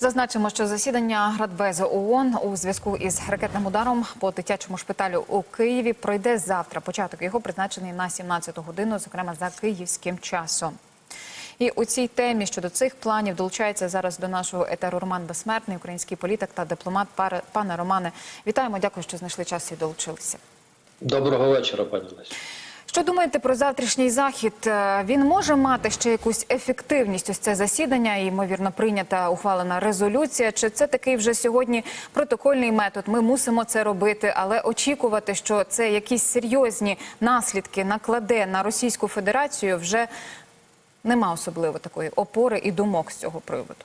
Зазначимо, що засідання Радбезу ООН у зв'язку із ракетним ударом по дитячому шпиталю у Києві пройде завтра. Початок його призначений на 17 годину, зокрема за київським часом. І у цій темі щодо цих планів долучається зараз до нашого етеру Роман Безсмертний, український політик та дипломат. Пане Романе, вітаємо, дякую, що знайшли час і долучилися. Доброго вечора, пані Лесі. Що думаєте про завтрашній захід? Е, Він може мати ще якусь ефективність ось це засідання, ймовірно, прийнята ухвалена резолюція. Чи це такий вже сьогодні протокольний метод? Ми мусимо це робити, але очікувати, що це якісь серйозні наслідки накладе на Російську Федерацію, вже нема особливо такої опори і думок з цього приводу.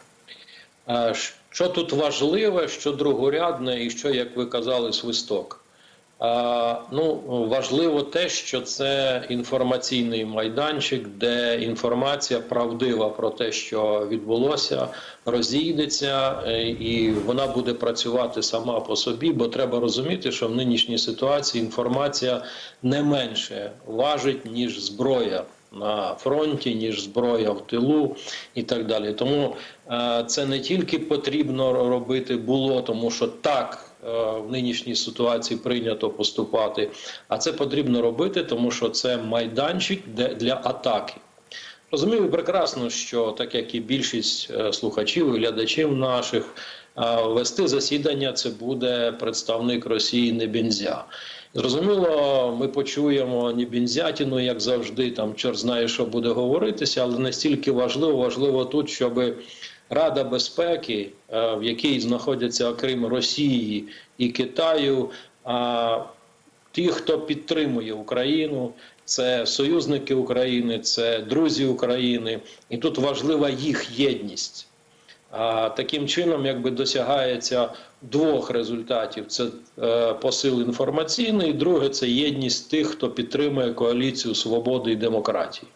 А Що тут важливе, що другорядне, і що, як ви казали, свисток? Ну, важливо те, що це інформаційний майданчик, де інформація правдива про те, що відбулося, розійдеться, е, і вона буде працювати сама по собі, бо треба розуміти, що в нинішній ситуації інформація не менше важить, ніж зброя. На фронті, ніж зброя в тилу і так далі. Тому е, це не тільки потрібно робити було, тому що так в нинішній ситуації прийнято поступати, а це потрібно робити, тому що це майданчик для атаки. Розумію прекрасно, що так як і більшість е, слухачів і глядачів наших, е, вести засідання це буде представник Росії Небінзя. Зрозуміло, ми почуємо Небінзятіну, як завжди, там чорт знає, що буде говоритися, але настільки важливо, важливо тут, щоб Рада безпеки, е, в якій знаходяться окрім Росії і Китаю, а ті, хто підтримує Україну, це союзники України, це друзі України, і тут важлива їх єдність. А таким чином, якби досягається двох результатів: це е, посил інформаційний, друге це єдність тих, хто підтримує коаліцію свободи і демократії.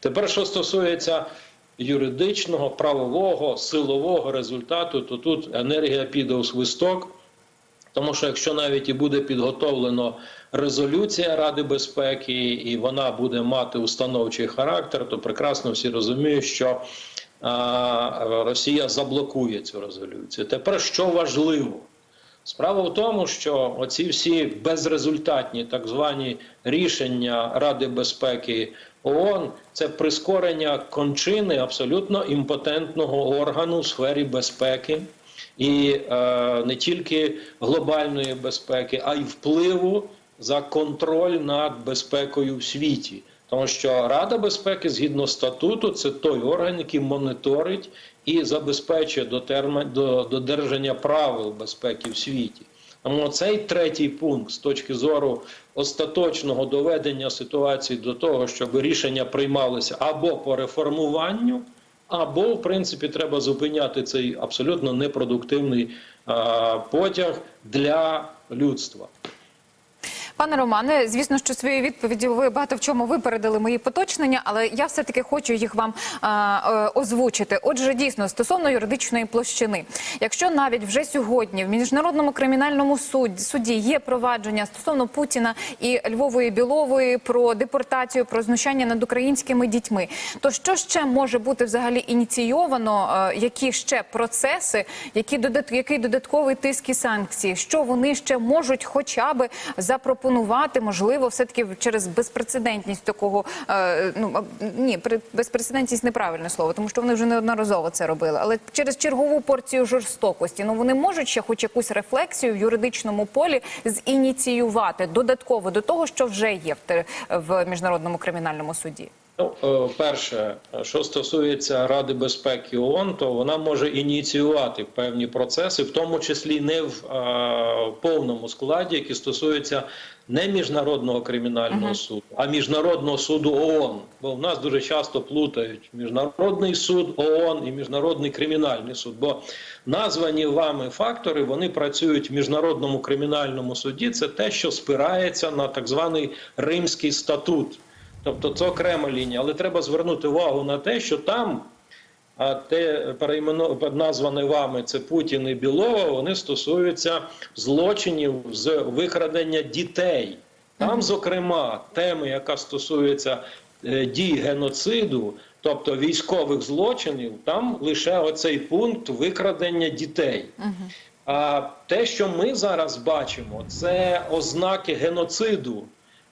Тепер, що стосується юридичного, правового, силового результату, то тут енергія піде у свисток. Тому що якщо навіть і буде підготовлено резолюція Ради безпеки, і вона буде мати установчий характер, то прекрасно всі розуміють, що а, Росія заблокує цю резолюцію. Тепер що важливо? Справа в тому, що оці всі безрезультатні так звані рішення Ради безпеки ООН – це прискорення кончини абсолютно імпотентного органу у сфері безпеки і е, не тільки глобальної безпеки, а й впливу за контроль над безпекою в світі. Тому що Рада безпеки, згідно статуту, це той орган, який моніторить і забезпечує дотерма- до- додержання правил безпеки в світі. Тому цей третій пункт з точки зору остаточного доведення ситуації до того, щоб рішення приймалися або по реформуванню, або, в принципі, треба зупиняти цей абсолютно непродуктивний потяг для людства. Пане Романе, звісно, що своєю відповіддю ви багато в чому випередили мої поточнення, але я все таки хочу їх вам а, е, озвучити. Отже, дійсно, стосовно юридичної площини, якщо навіть вже сьогодні в міжнародному кримінальному суді, суді є провадження стосовно Путіна і Львової Білової про депортацію, про знущання над українськими дітьми, то що ще може бути взагалі ініційовано? е, які ще процеси, які додат, який додатковий тиск і санкції, що вони ще можуть, хоча би запропонувати, можливо, все таки через безпрецедентність такого е, ну ні, безпрецедентність неправильне слово, тому що вони вже неодноразово це робили. Але через чергову порцію жорстокості, ну вони можуть ще, хоч якусь рефлексію в юридичному полі зініціювати додатково до того, що вже є в міжнародному кримінальному суді. Ну, е, перше, що стосується Ради безпеки ООН, то вона може ініціювати певні процеси, в тому числі не в е, повному складі, які стосуються не міжнародного кримінального суду, а міжнародного суду ООН. Бо в нас дуже часто плутають міжнародний суд ООН і міжнародний кримінальний суд. Бо названі вами фактори вони працюють в міжнародному кримінальному суді. Це те, що спирається на так званий Римський статут. Тобто це окрема лінія, але треба звернути увагу на те, що там а те переймено назване вами це Путін і Білова. Вони стосуються злочинів з викрадення дітей. Там, зокрема, теми, яка стосується е, дій геноциду, тобто військових злочинів, там лише оцей пункт викрадення дітей. А те, що ми зараз бачимо, це ознаки геноциду,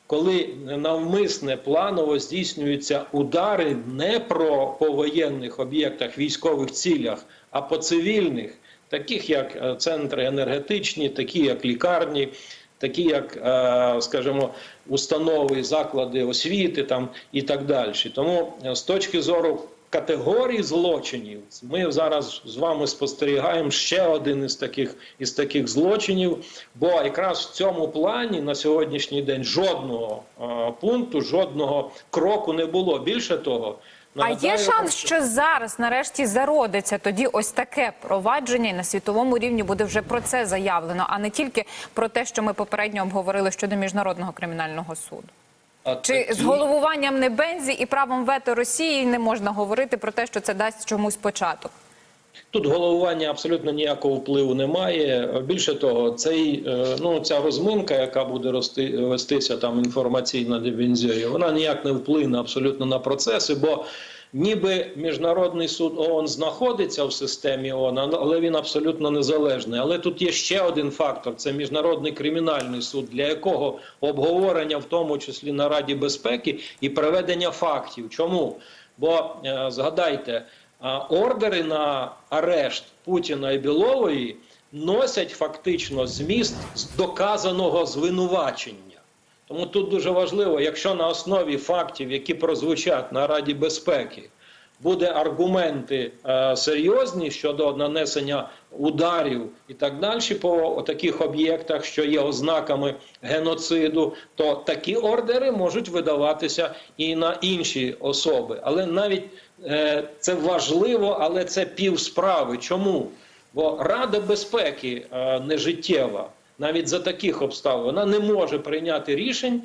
коли навмисне планово здійснюються удари не про повоєнних об'єктах, військових цілях, а по цивільних, таких як е, центри енергетичні, такі як лікарні, такі як, е, скажімо, установи, заклади освіти там і так далі. Тому е, з точки зору категорій злочинів ми зараз з вами спостерігаємо ще один із таких із таких злочинів. Бо якраз в цьому плані на сьогоднішній день жодного е, пункту, жодного кроку не було. Більше того, А є шанс, що зараз нарешті зародиться тоді ось таке провадження, і на світовому рівні буде вже про це заявлено, а не тільки про те, що ми попередньо обговорили щодо міжнародного кримінального суду. Чи з головуванням Небензі і правом вето Росії не можна говорити про те, що це дасть чомусь початок? Тут головування абсолютно ніякого впливу немає. Більше того, цей е, ну ця розминка, яка буде рости вестися там інформаційна дивізія, вона ніяк не вплине абсолютно на процеси, бо ніби міжнародний суд ООН знаходиться в системі ООН, але він абсолютно незалежний. Але тут є ще один фактор: це міжнародний кримінальний суд, для якого обговорення, в тому числі на Раді безпеки, і приведення фактів. Чому? Бо е, згадайте. Ордери на арешт Путіна і Білової носять фактично зміст доказаного звинувачення. Тому тут дуже важливо, якщо на основі фактів, які прозвучать на Раді безпеки, буде аргументи е, серйозні щодо нанесення ударів і так далі по таких об'єктах, що є ознаками геноциду, то такі ордери можуть видаватися і на інші особи. Але навіть е, це важливо, але це пів справи. Чому? Бо Рада безпеки е, не життєва. Навіть за таких обставин вона не може прийняти рішень,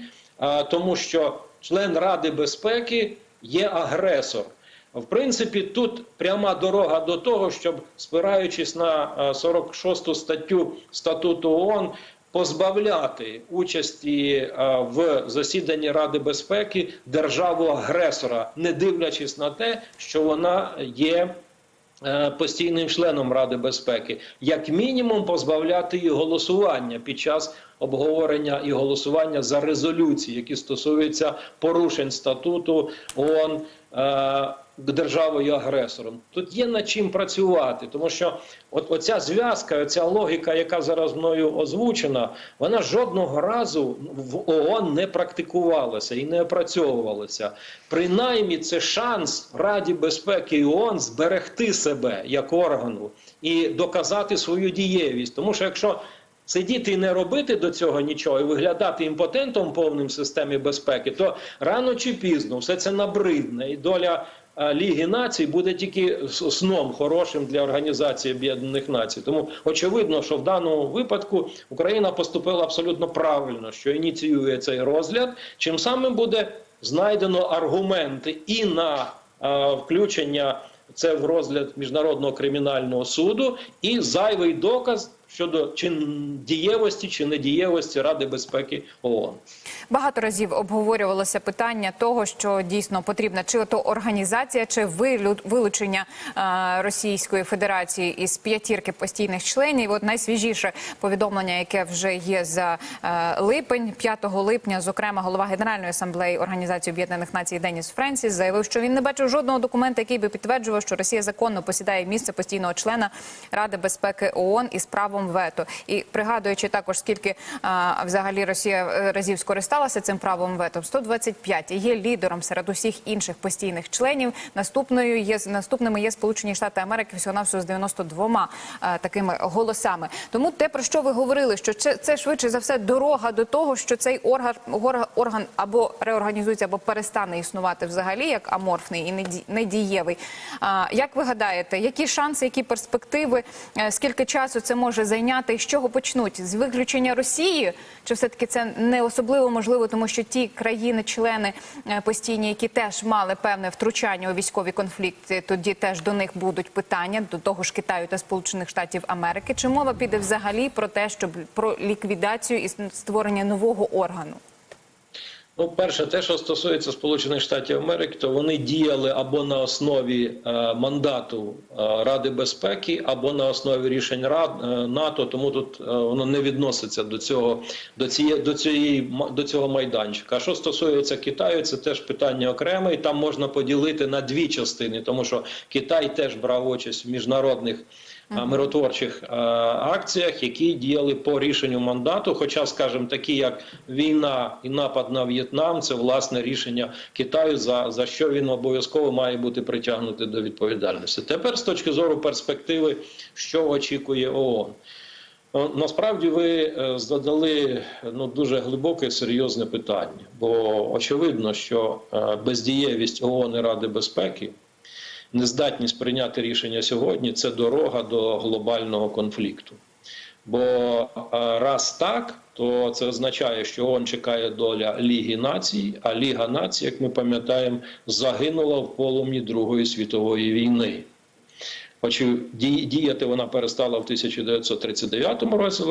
тому що член Ради безпеки є агресор. В принципі, тут пряма дорога до того, щоб, спираючись на е, 46 статтю статуту ООН, позбавляти участі в засіданні Ради безпеки державу-агресора, не дивлячись на те, що вона є постійним членом Ради безпеки, як мінімум позбавляти її голосування під час обговорення і голосування за резолюції, які стосуються порушень статуту ООН е, державою агресором. Тут є над чим працювати, тому що от оця зв'язка, оця логіка, яка зараз мною озвучена, вона жодного разу в ООН не практикувалася і не опрацьовувалася. Принаймні, це шанс Раді безпеки ООН зберегти себе як органу і доказати свою дієвість. Тому що якщо Сидіти і не робити до цього нічого і виглядати імпотентом повним в системі безпеки, то рано чи пізно все це набридне, і доля е, Ліги націй буде тільки сном хорошим для Організації Об'єднаних Націй. Тому очевидно, що в даному випадку Україна поступила абсолютно правильно, що ініціює цей розгляд, чим самим буде знайдено аргументи і на е, включення це в розгляд міжнародного кримінального суду, і зайвий доказ щодо чи дієвості чи недієвості Ради безпеки ООН. Багато разів обговорювалося питання того, що дійсно потрібна чи то організація, чи вилучення е, Російської Федерації із п'ятірки постійних членів. От найсвіжіше повідомлення, яке вже є за е, липень, 5 липня, зокрема, голова Генеральної асамблеї Організації Об'єднаних Націй Деніс Френсіс заявив, що він не бачив жодного документа, який би підтверджував, що Росія законно посідає місце постійного члена Ради безпеки ООН із правом вето. І пригадуючи також, скільки а, взагалі Росія е, разів скористалася цим правом вето, 125 і є лідером серед усіх інших постійних членів. Наступною є наступними є Сполучені Штати Америки всього навсього з 92 а, такими голосами. Тому те про що ви говорили, що це, це швидше за все дорога до того, що цей орган орган, або реорганізується, або перестане існувати взагалі як аморфний і неді- недієвий. А, як ви гадаєте, які шанси, які перспективи, е, скільки часу це може зайняти, з чого почнуть? З виключення Росії? Чи все-таки це не особливо можливо, тому що ті країни-члени е, постійні, які теж мали певне втручання у військові конфлікти, тоді теж до них будуть питання до того ж Китаю та Сполучених Штатів Америки? Чи мова піде взагалі про те, щоб про ліквідацію і створення нового органу? Ну, перше, те, що стосується Сполучених Штатів Америки, то вони діяли або на основі е, мандату е, Ради безпеки, або на основі рішень Рад е, НАТО. Тому тут е, воно не відноситься до цього до цієї до цієї до цього майданчика. А що стосується Китаю, це теж питання окреме, і там можна поділити на дві частини, тому що Китай теж брав участь в міжнародних миротворчих акціях, які діяли по рішенню мандату. Хоча, скажімо, такі як війна і напад на В'єтнам, це власне рішення Китаю, за, за що він обов'язково має бути притягнутий до відповідальності. Тепер з точки зору перспективи, що очікує ООН. Насправді ви е, задали ну дуже глибоке серйозне питання, бо очевидно, що е, бездієвість ООН і Ради безпеки нездатність прийняти рішення сьогодні це дорога до глобального конфлікту. Бо е, раз так, то це означає, що он чекає доля Ліги націй, а Ліга націй, як ми пам'ятаємо, загинула в полум'ї Другої світової війни. Хоч діяти вона перестала в 1939 році,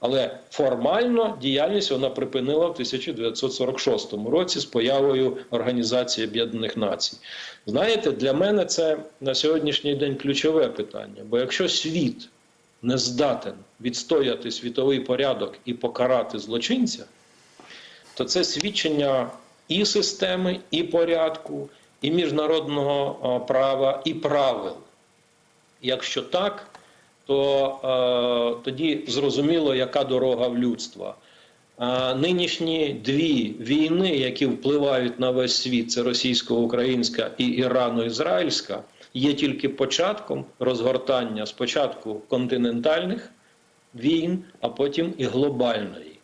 але- формально діяльність вона припинила в 1946 році з появою Організації Об'єднаних Націй. Знаєте, для мене це на сьогоднішній день ключове питання. Бо якщо світ не здатен відстояти світовий порядок і покарати злочинця, то це свідчення і системи, і порядку, і міжнародного права, і правил. Якщо так, то е, тоді зрозуміло, яка дорога в людства. Е, нинішні дві війни, які впливають на весь світ, це російсько-українська і ірано-ізраїльська, є тільки початком розгортання спочатку континентальних війн, а потім і глобальної.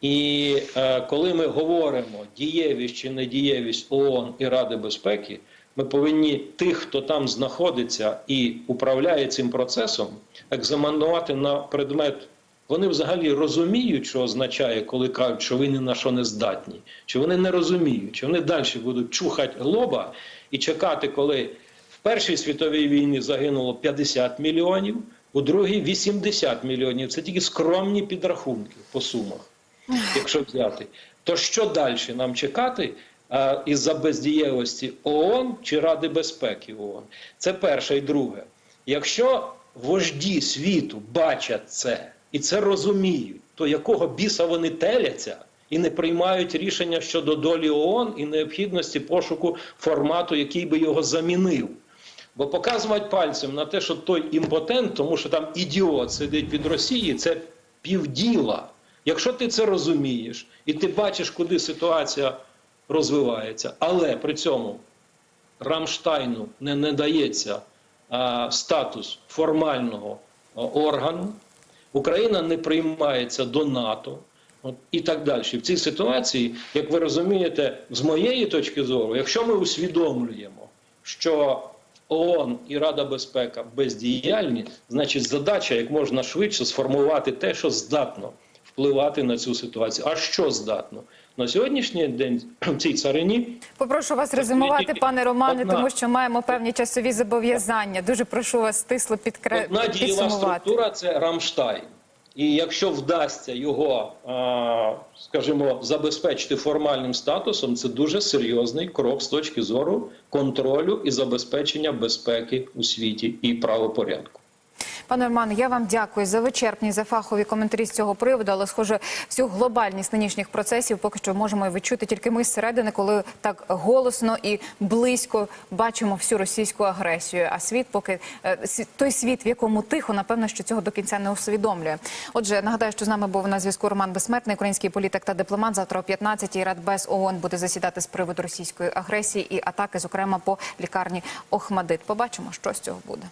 І е, коли ми говоримо дієвість чи недієвість ООН і Ради безпеки, ми повинні тих, хто там знаходиться і управляє цим процесом, екзаменувати на предмет. Вони взагалі розуміють, що означає, коли кажуть, що ви ні на що не здатні, чи вони не розуміють, чи вони далі будуть чухати лоба і чекати, коли в Першій світовій війні загинуло 50 мільйонів, у другій 80 мільйонів. Це тільки скромні підрахунки по сумах якщо взяти, то що далі нам чекати а, із-за бездієвості ООН чи Ради безпеки ООН? Це перше і друге. Якщо вожді світу бачать це і це розуміють, то якого біса вони теляться і не приймають рішення щодо долі ООН і необхідності пошуку формату, який би його замінив? Бо показувати пальцем на те, що той імпотент, тому що там ідіот сидить від Росії, це півділа. Якщо ти це розумієш і ти бачиш, куди ситуація розвивається, але при цьому Рамштайну не надається а, статус формального а, органу, Україна не приймається до НАТО. От, і так далі. В цій ситуації, як ви розумієте, з моєї точки зору, якщо ми усвідомлюємо, що ООН і Рада безпека бездіяльні, значить задача як можна швидше сформувати те, що здатно впливати на цю ситуацію. А що здатно? На сьогоднішній день в цій царині Попрошу вас резюмувати, пане Романе, одна. тому що маємо певні часові зобов'язання. Дуже прошу вас стисло підкре... одна дієва структура це Рамштайн. І якщо вдасться його, скажімо, забезпечити формальним статусом, це дуже серйозний крок з точки зору контролю і забезпечення безпеки у світі і правопорядку. Пане Романе, я вам дякую за вичерпні, за фахові коментарі з цього приводу, але схоже, всю глобальність нинішніх процесів поки що можемо відчути тільки ми зсередини, коли так голосно і близько бачимо всю російську агресію. А світ, поки е, той світ, в якому тихо, напевно, що цього до кінця не усвідомлює. Отже, нагадаю, що з нами був на зв'язку Роман Безсмертний, український політик та дипломат. Завтра о 15-й Радбез ООН буде засідати з приводу російської агресії і атаки, зокрема по лікарні Охмадит. Побачимо, що з цього буде.